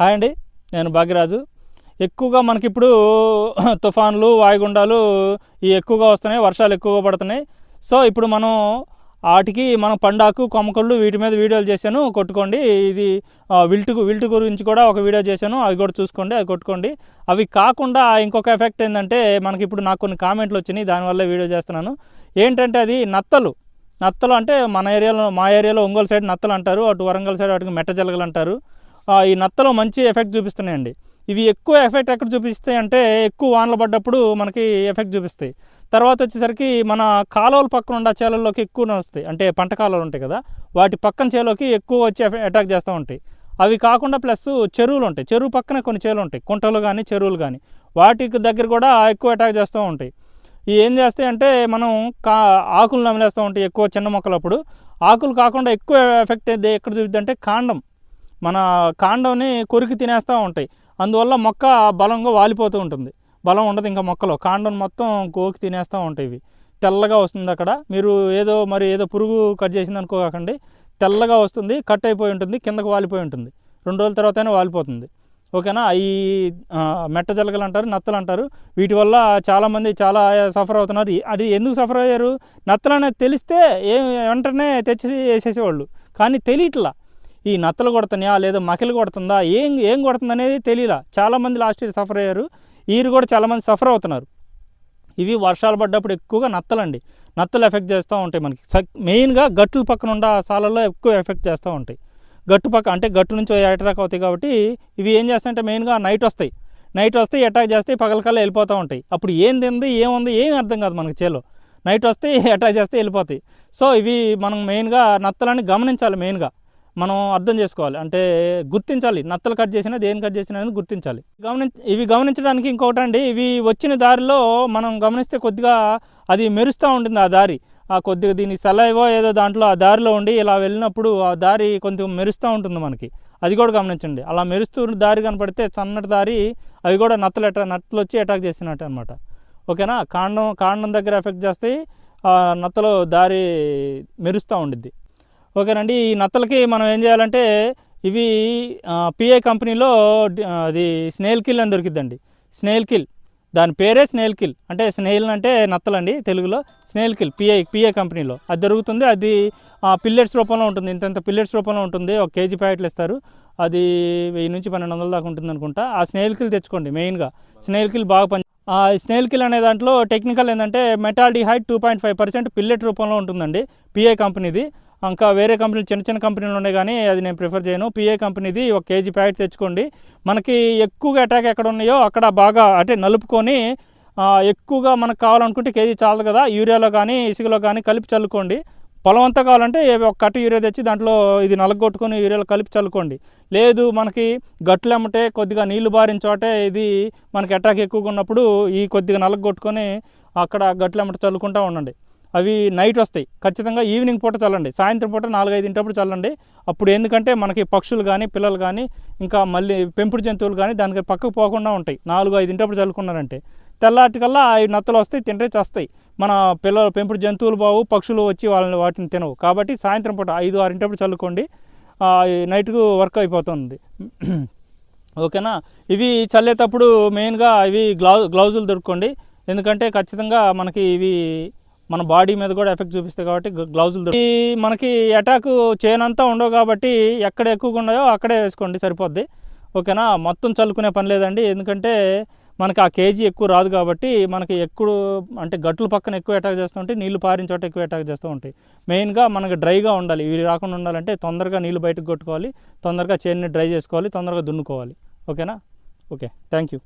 Hi అండి నేను భాగ్యరాజు. ఎక్కువగా మనకి ఇప్పుడు తుఫాన్లు వాయుగుండాలు ఈ ఎక్కువగా వస్తున్నాయి వర్షాలు ఎక్కువగా పడుతున్నాయి. సో ఇప్పుడు మనం వాటికి మనం పండాకు కొమ్మకళ్ళు వీటి మీద వీడియోలు చేశాను కొట్టుకోండి. ఇది విల్టు విల్టు గురించి కూడా ఒక వీడియో చేశాను అవి కూడా చూసుకోండి అవి కొట్టుకోండి. అవి కాకుండా ఇంకొక ఎఫెక్ట్ ఏంటంటే మనకి ఇప్పుడు నాకు కొన్ని కామెంట్లు వచ్చినాయి దానివల్ల వీడియో చేస్తున్నాను. ఏంటంటే అది నత్తలు. నత్తలు అంటే మన ఏరియాలో మా ఏరియాలో ఒంగోలు సైడ్ నత్తలు అంటారు అటు వరంగల్ సైడ్ వాటికి మెట్ట జలగలు అంటారు. ఈ నత్తలు మంచి ఎఫెక్ట్ చూపిస్తున్నాయండి. ఇవి ఎక్కువ ఎఫెక్ట్ ఎక్కడ చూపిస్తాయి అంటే ఎక్కువ వానలు పడ్డప్పుడు మనకి ఎఫెక్ట్ చూపిస్తాయి. తర్వాత వచ్చేసరికి మన కాలువల పక్కన ఉన్న చేలల్లోకి ఎక్కువ వస్తాయి. అంటే పంట కాలువలు ఉంటాయి కదా వాటి పక్కన చేలోకి ఎక్కువ వచ్చి అటాక్ చేస్తూ ఉంటాయి. అవి కాకుండా ప్లస్ చెరువులు ఉంటాయి. చెరువు పక్కన కొన్ని చేలు ఉంటాయి. కుంటలు కానీ చెరువులు కానీ వాటికి దగ్గర కూడా ఎక్కువ అటాక్ చేస్తూ ఉంటాయి. ఇవి ఏం చేస్తాయి అంటే మనం కా ఆకులు నమిలేస్తూ ఉంటాయి ఎక్కువ చిన్న మొక్కలప్పుడు. ఆకులు కాకుండా ఎక్కువ ఎఫెక్ట్ అయితే ఎక్కడ చూపిద్ది అంటే కాండం. మన కాండంని కొరికి తినేస్తూ ఉంటాయి. అందువల్ల మొక్క బలంగా వాలిపోతూ ఉంటుంది. బలం ఉండదు ఇంకా మొక్కలో. కాండం మొత్తం కోకి తినేస్తూ ఉంటాయి ఇవి. తెల్లగా వస్తుంది అక్కడ. మీరు ఏదో మరి ఏదో పురుగు కట్ చేసింది అనుకోకండి తెల్లగా వస్తుంది కట్ అయిపోయి ఉంటుంది కిందకు వాలిపోయి ఉంటుంది. రెండు రోజుల తర్వాతనే వాలిపోతుంది. ఓకేనా? ఈ మెట్ట జలగలు అంటారు నత్తలు అంటారు. వీటి వల్ల చాలామంది చాలా సఫర్ అవుతున్నారు. అది ఎందుకు సఫర్ అయ్యారు? నత్తలు అనేది తెలిస్తే ఏ వెంటనే తెచ్చి వేసేసేవాళ్ళు. కానీ తెలియట్లా. ఈ నత్తలు కొడుతున్నాయా లేదా మకిలు కొడుతుందా? ఏం ఏం కొడుతుంది అనేది తెలియలా చాలామంది లాస్ట్ ఇయర్ సఫర్ అయ్యారు. ఈరు కూడా చాలామంది సఫర్ అవుతున్నారు. ఇవి వర్షాలు పడ్డప్పుడు ఎక్కువగా నత్తలండి. నత్తలు ఎఫెక్ట్ చేస్తూ ఉంటాయి మనకి. సక్- మెయిన్గా గట్టుల పక్కన ఉన్న సాలల్లో ఎక్కువ ఎఫెక్ట్ చేస్తూ ఉంటాయి. గట్టు పక్క అంటే గట్టు నుంచి అటాక్ అవుతాయి కాబట్టి ఇవి ఏం చేస్తాయంటే మెయిన్గా నైట్ వస్తాయి. నైట్ వస్తే అటాక్ చేస్తే పగలకల్లా వెళ్ళిపోతూ ఉంటాయి. అప్పుడు ఏం తింది ఏముంది ఏం అర్థం కాదు మనకి చేలో. నైట్ వస్తే అటాక్ చేస్తే వెళ్ళిపోతాయి. సో ఇవి మనం మెయిన్గా నత్తలని గమనించాలి మెయిన్గా. మనం అర్థం చేసుకోవాలి. అంటే గుర్తించాలి. నత్తలు కట్ చేసినా దేని కట్ చేసినా అనేది గుర్తించాలి. గమనించ ఇవి గమనించడానికి ఇంకొకటి అండి ఇవి వచ్చిన దారిలో మనం గమనిస్తే కొద్దిగా అది మెరుస్తూ ఉంటుంది ఆ దారి. ఆ కొద్దిగా దీని సలైవో ఏదో దాంట్లో ఆ దారిలో ఉండి ఇలా వెళ్ళినప్పుడు ఆ దారి కొంచెం మెరుస్తూ ఉంటుంది మనకి. అది కూడా గమనించండి. అలా మెరుస్తూ దారి కనపడితే సన్నటి దారి అవి కూడా నత్తలు ఎట నత్తలు వచ్చి అటాక్ చేసినట్టు అనమాట ఓకేనా? కాండం కాండం దగ్గర ఎఫెక్ట్ చేస్తాయి. నత్తలో నత్తలు దారి మెరుస్తూ ఉండిద్ది. ఓకేనండి ఈ నత్తలకి మనం ఏం చేయాలంటే ఇవి పిఐ కంపెనీలో అది స్నేల్ కిల్ అని దొరికిద్దండి. Snail kill. దాని పేరే స్నేల్ కిల్. అంటే స్నేల్ అంటే నత్తలండి తెలుగులో. స్నేల్ కిల్ పిఐ పిఐ కంపెనీలో. అది దొరుకుతుంది. అది పిల్లెట్స్ రూపంలో ఉంటుంది. ఇంత పిల్లెట్స్ రూపంలో ఉంటుంది. ఒక కేజీ ప్యాకెట్లు ఇస్తారు. అది వెయ్యి నుంచి పన్నెండు వందల దాకా ఉంటుంది అనుకుంటా. ఆ స్నేల్ కిల్ తెచ్చుకోండి మెయిన్గా. స్నేల్ కిల్ బాగా పని ఆ స్నేల్ కిల్ అనే దాంట్లో టెక్నికల్ ఏంటంటే metaldehyde two point five percent pellet రూపంలో ఉంటుందండి. పిఐ కంపెనీది. ఇంకా వేరే కంపెనీలు చిన్న చిన్న కంపెనీలు ఉన్నాయి కానీ అది నేను ప్రిఫర్ చేయను. పిఏ కంపెనీది ఒక కేజీ ప్యాకెట్ తెచ్చుకోండి. మనకి ఎక్కువగా అటాక్ ఎక్కడ ఉన్నాయో అక్కడ బాగా అంటే నలుపుకొని ఎక్కువగా మనకు కావాలనుకుంటే కేజీ చాలదు కదా. యూరియాలో కానీ ఇసుకలో కానీ కలిపి చల్లుకోండి. పొలం అంతా కావాలంటే ఒక కట్ట యూరియా తెచ్చి దాంట్లో ఇది నలగొట్టుకొని యూరియాలో కలిపి చల్లుకోండి. లేదు మనకి గట్లు ఎమ్మటే కొద్దిగా నీళ్ళు బారిన చోటే ఇది మనకి అటాక్ ఎక్కువగా ఉన్నప్పుడు ఈ కొద్దిగా నలగొట్టుకొని అక్కడ గట్లు ఎమ్మట చల్లుకుంటూ ఉండండి. అవి నైట్ వస్తాయి. ఖచ్చితంగా ఈవినింగ్ పూట చల్లండి. సాయంత్రం పూట నాలుగైదింటప్పుడు చల్లండి. అప్పుడు ఎందుకంటే మనకి పక్షులు కానీ పిల్లలు కానీ ఇంకా మళ్ళీ పెంపుడు జంతువులు కానీ దానికి పక్కకు పోకుండా ఉంటాయి. నాలుగు ఐదింటప్పుడు చల్లుకున్నారంటే. తెల్లాటికల్లా అవి నత్తలు వస్తాయి తింటే చస్తాయి. మన పిల్లలు పెంపుడు జంతువులు బావు పక్షులు వచ్చి వాళ్ళని వాటిని తినవు. కాబట్టి సాయంత్రం పూట ఐదు ఆరింటప్పుడు చల్లుకోండి. నైట్కు వర్క్ అయిపోతుంది. ఓకేనా? ఇవి చల్లేటప్పుడు మెయిన్గా ఇవి గ్లౌ గ్లౌజులు దొరుకుకోండి. ఎందుకంటే ఖచ్చితంగా మనకి ఇవి మన బాడీ మీద కూడా ఎఫెక్ట్ చూపిస్తాయి కాబట్టి గ్లౌజులు ఈ మనకి అటాక్ చేయనంతా ఉండవు కాబట్టి ఎక్కడ ఎక్కువగా ఉన్నాయో అక్కడే వేసుకోండి సరిపోద్ది. ఓకేనా? మొత్తం చల్లుకునే పని లేదండి. ఎందుకంటే మనకి ఆ కేజీ ఎక్కువ రాదు కాబట్టి మనకి ఎక్కువ అంటే గట్లు పక్కన ఎక్కువ అటాక్ చేస్తూ ఉంటాయి నీళ్ళు పారిన చోట ఎక్కువ అటాక్ చేస్తూ ఉంటాయి. మెయిన్గా మనకి డ్రైగా ఉండాలి. ఇవి రాకుండా ఉండాలంటే తొందరగా నీళ్ళు బయటకు కొట్టుకోవాలి తొందరగా చేన్ని డ్రై చేసుకోవాలి తొందరగా దున్నుకోవాలి. ఓకేనా? ఓకే. Thank you